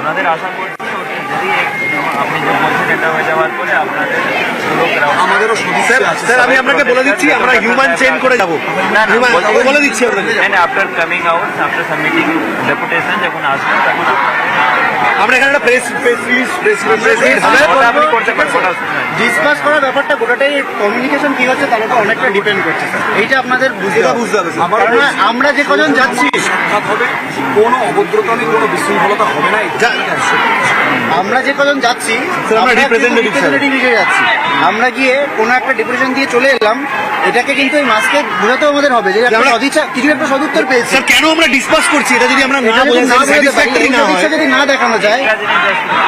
আপনাদের আশা করছি যদি আপনি যে বলছেন এটা হয়ে যাওয়ার পরে আপনাদের আমাদেরও স্যার স্যার আমি আপনাকে বলে দিচ্ছি আমরা হিউম্যান চেঞ্জ করে যাব। না, না, হিউম্যান বলছি- বলে দিচ্ছি আপনাকে। And after coming out, after submitting deputation, যখন আসবেন তখন আমরা এখানে একটা press press release press release হবে। আপনি করতে কমিউনিকেশন কি হচ্ছে তার উপর অনেকটা ডিপেন্ড করছে এইটা আপনাদের বুঝে বুঝতে হবে। আমরা যে কজন যাচ্ছি হবে কোনো অভদ্রতা নেই কোনো বিশৃঙ্খলতা হবে না আমরা যে কজন যাচ্ছি আমরা। রিপ্রেজেন্টেটিভ যাচ্ছি আমরা গিয়ে কোনো একটা ডিপ্রেশন দিয়ে চলে এলাম এটাকে কিন্তু এই মাসকে বোঝাতেও আমাদের হবে। যে আমরা- সদিচ্ছা কিছু একটা সদুত্তর পেয়েছি। স্যার কেন আমরা ডিসপাস করছি? এটা যদি আমরা না বোঝাতে স্যাটিসফ্যাক্টরি না হয়। যদি না দেখানো যায়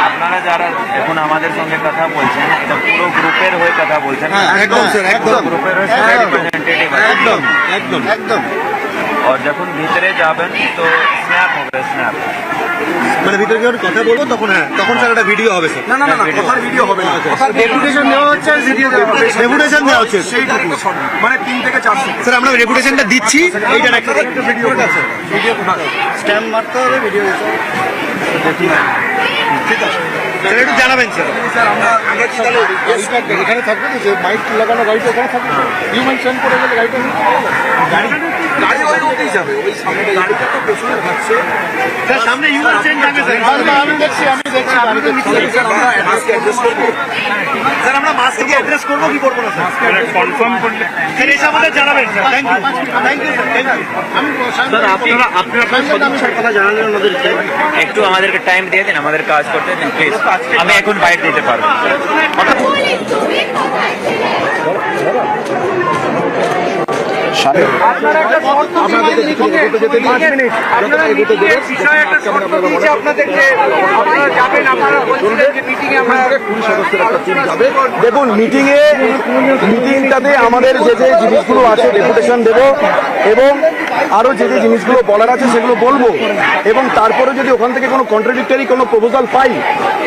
আপনারা যারা এখন আমাদের সঙ্গে কথা বলছেন এটা পুরো গ্রুপের হয়ে কথা বলছেন। হ্যাঁ, একদম স্যার একদম। গ্রুপের হয়ে একদম। রিপ্রেজেন্টেটিভ একদম একদম একদম। और যখন ভিতরে যাবেন তো স্ন্যাপ হবে স্ন্যাপ মানে ভিতরে যখন কথা বলব তখন হ্যাঁ তখন স্যার একটা ভিডিও হবে না না না কথার ভিডিও হবে না। ডেপুটেশন দেওয়া হচ্ছে ভিডিও দেওয়া হচ্ছে। রেপুটেশন দেওয়া হচ্ছে। সেইটুকু মানে তিন থেকে চার স্যার আমরা রেপুটেশনটা দিচ্ছি। এইটার একটা ভিডিও আছে। স্ট্যাম্প মারতে হবে ভিডিও হবে। স্যার একটু জানাবেন স্যার স্যার আমরা আমরা কি তাহলে এখানে থাকবে তো যে মাইক লাগানো গাড়িটা এখানে থাকবে। হিউম্যান সেন্ড করে গেলে গাড়িটা গাড়ি ওই রুটেই যাবে। ওই সামনে গাড়িটা তো পেছনে থাকছে স্যার সামনে হিউম্যান চেইন থাকবে স্যার। আমি দেখছি আমি দেখছি আমি স্যার আমরা অ্যাড্রেসকে অ্যাড্রেস করব। স্যার আমরা মাস্ককে অ্যাড্রেস করব কি করব না স্যার? কনফার্ম করলে স্যার এসে আমাদের জানাবেন sir. Thank you thank you sir thank you sir আপনারা আপনারা সদিচ্ছার কথা জানালেন আমাদেরকে। একটু আমাদেরকে টাইম দিয়ে দিন আমাদের কাজ করতে দিন প্লিজ আমি এখন বাইট দিতে পারব। দেখুন মিটিংয়ে মিটিংটাতে আমাদের যে যে জিনিসগুলো আছে ডেপুটেশন দেব এবং আরও যে যে জিনিসগুলো বলার আছে সেগুলো বলব। এবং তারপরে যদি ওখান থেকে কোনো কন্ট্রাডিক্টরি কোনো প্রপোজাল পাই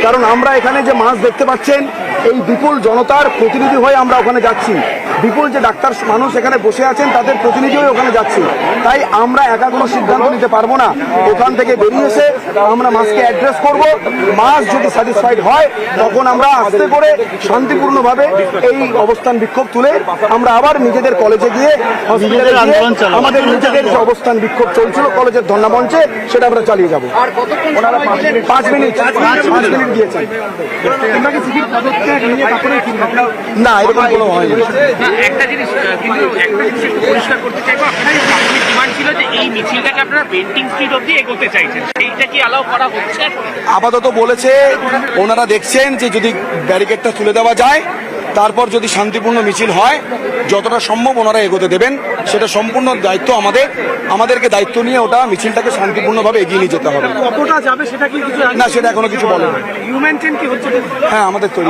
কারণ আমরা এখানে যে মাছ দেখতে পাচ্ছেন এই বিপুল জনতার প্রতিনিধি হয়ে আমরা ওখানে যাচ্ছি। বিপুল যে ডাক্তার মানুষ এখানে বসে আছেন তাদের প্রতিনিধি হয়ে ওখানে যাচ্ছি। তাই আমরা একা কোনো সিদ্ধান্ত নিতে পারব না। ওখান থেকে বেরিয়ে এসে আমরা মাছকে অ্যাড্রেস করব। মাস যদি স্যাটিসফাইড হয় তখন আমরা আস্তে করে শান্তিপূর্ণভাবে এই অবস্থান বিক্ষোভ তুলে আমরা আবার নিজেদের কলেজে গিয়ে হসপিটালে গিয়ে আমাদের নিজেদের যে অবস্থান বিক্ষোভ চলছিল কলেজের ধর্ণা মঞ্চে সেটা আমরা চালিয়ে যাব। পাঁচ মিনিট পাঁচ মিনিট দিয়েছেন। না এরকম কোনো হয়নি একটা জিনিস কিন্তু একটা জিনিস একটু পরিষ্কার করতে চাইব। আপনার প্রাথমিক ডিমান্ড ছিল যে এই মিছিলটাকে আপনারা পেন্টিং স্ট্রিট অব্দি এগোতে চাইছেন সেইটা কি অ্যালাউ করা হচ্ছে আপাতত বলেছে ওনারা দেখছেন যে যদি ব্যারিকেডটা তুলে দেওয়া যায় তারপর যদি শান্তিপূর্ণ মিছিল হয় যতটা সম্ভব ওনারা এগোতে দেবেন। সেটা সম্পূর্ণ দায়িত্ব আমাদের। আমাদেরকে দায়িত্ব নিয়ে ওটা মিছিলটাকে শান্তিপূর্ণভাবে এগিয়ে নিয়ে যেতে হবে। কতটা যাবে সেটা কি কিছু না সেটা এখনও কিছু বলেনি। হিউম্যান চেইন কি হচ্ছে? হ্যাঁ আমাদের তৈরি।